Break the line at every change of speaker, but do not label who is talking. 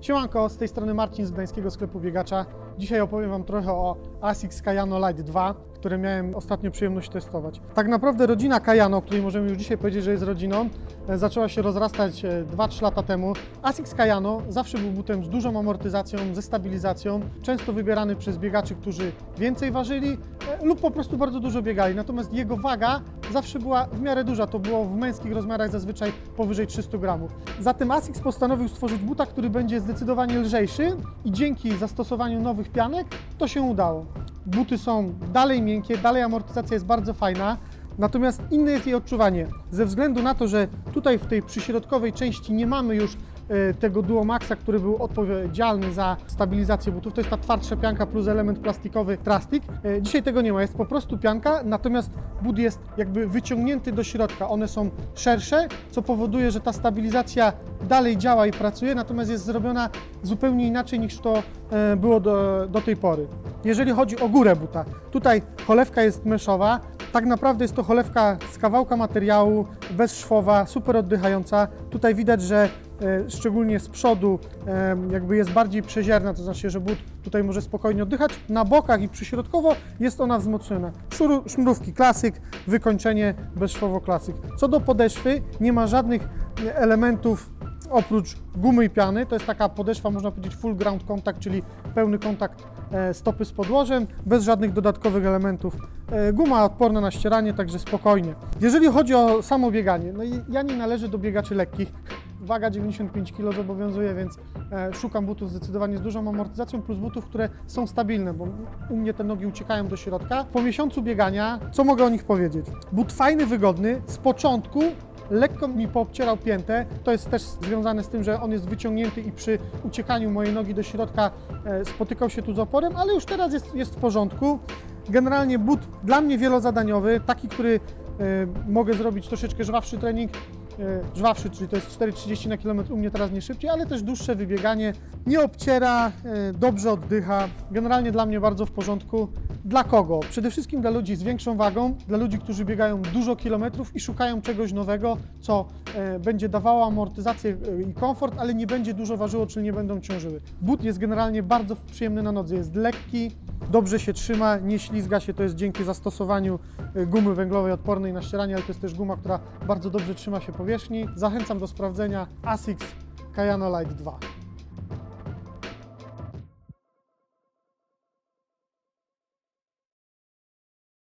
Siemanko, z tej strony Marcin z gdańskiego sklepu biegacza. Dzisiaj opowiem Wam trochę o ASICS Kayano Lite 2, które miałem ostatnio przyjemność testować. Tak naprawdę rodzina Kayano, której możemy już dzisiaj powiedzieć, że jest rodziną, e, zaczęła się rozrastać e, 2-3 lata temu. ASICS Kayano zawsze był butem z dużą amortyzacją, ze stabilizacją, często wybierany przez biegaczy, którzy więcej ważyli e, lub po prostu bardzo dużo biegali. Natomiast jego waga zawsze była w miarę duża, to było w męskich rozmiarach zazwyczaj powyżej 300 gramów. Zatem ASICS postanowił stworzyć buta, który będzie zdecydowanie lżejszy i dzięki zastosowaniu nowych pianek to się udało. Buty są dalej miękkie, dalej amortyzacja jest bardzo fajna, natomiast inne jest jej odczuwanie. Ze względu na to, że tutaj w tej przyśrodkowej części nie mamy już tego Duomaxa, który był odpowiedzialny za stabilizację butów. To jest ta twardsza pianka plus element plastikowy Trastic. E, Dzisiaj tego nie ma, jest po prostu pianka, natomiast but jest jakby wyciągnięty do środka. One są szersze, co powoduje, że ta stabilizacja dalej działa i pracuje, natomiast jest zrobiona zupełnie inaczej niż to e, było do, do tej pory. Jeżeli chodzi o górę buta, tutaj cholewka jest meszowa, tak naprawdę jest to cholewka z kawałka materiału, bezszwowa, super oddychająca. Tutaj widać, że e, szczególnie z przodu e, jakby jest bardziej przezierna, to znaczy, że but tutaj może spokojnie oddychać. Na bokach i przyśrodkowo jest ona wzmocniona. Szuru, sznurówki klasyk, wykończenie bezszwowo klasyk. Co do podeszwy, nie ma żadnych e, elementów oprócz gumy i piany. To jest taka podeszwa, można powiedzieć, full ground contact, czyli pełny kontakt e, stopy z podłożem, bez żadnych dodatkowych elementów. E, Guma odporna na ścieranie, także spokojnie. Jeżeli chodzi o samo bieganie, no ja nie należę do biegaczy lekkich. Waga 95 kg zobowiązuje, więc e, szukam butów zdecydowanie z dużą amortyzacją, plus butów, które są stabilne, bo u mnie te nogi uciekają do środka. Po miesiącu biegania, co mogę o nich powiedzieć? But fajny, wygodny, z początku lekko mi poobcierał piętę. To jest też związane z tym, że on jest wyciągnięty i przy uciekaniu mojej nogi do środka e, spotykał się tu z oporem, ale już teraz jest, jest w porządku. Generalnie but dla mnie wielozadaniowy, taki, który e, mogę zrobić troszeczkę żwawszy trening, żwawszy, czyli to jest 4,30 na kilometr, u mnie teraz nie szybciej, ale też dłuższe wybieganie, nie obciera, e, dobrze oddycha, generalnie dla mnie bardzo w porządku. Dla kogo? Przede wszystkim dla ludzi z większą wagą, dla ludzi, którzy biegają dużo kilometrów i szukają czegoś nowego, co e, będzie dawało amortyzację e, i komfort, ale nie będzie dużo ważyło, czyli nie będą ciążyły. But jest generalnie bardzo przyjemny na nodze, jest lekki, dobrze się trzyma, nie ślizga się, to jest dzięki zastosowaniu e, gumy węglowej odpornej na ścieranie, ale to jest też guma, która bardzo dobrze trzyma się powierzchni. Zachęcam do sprawdzenia ASICS Kayano Light 2.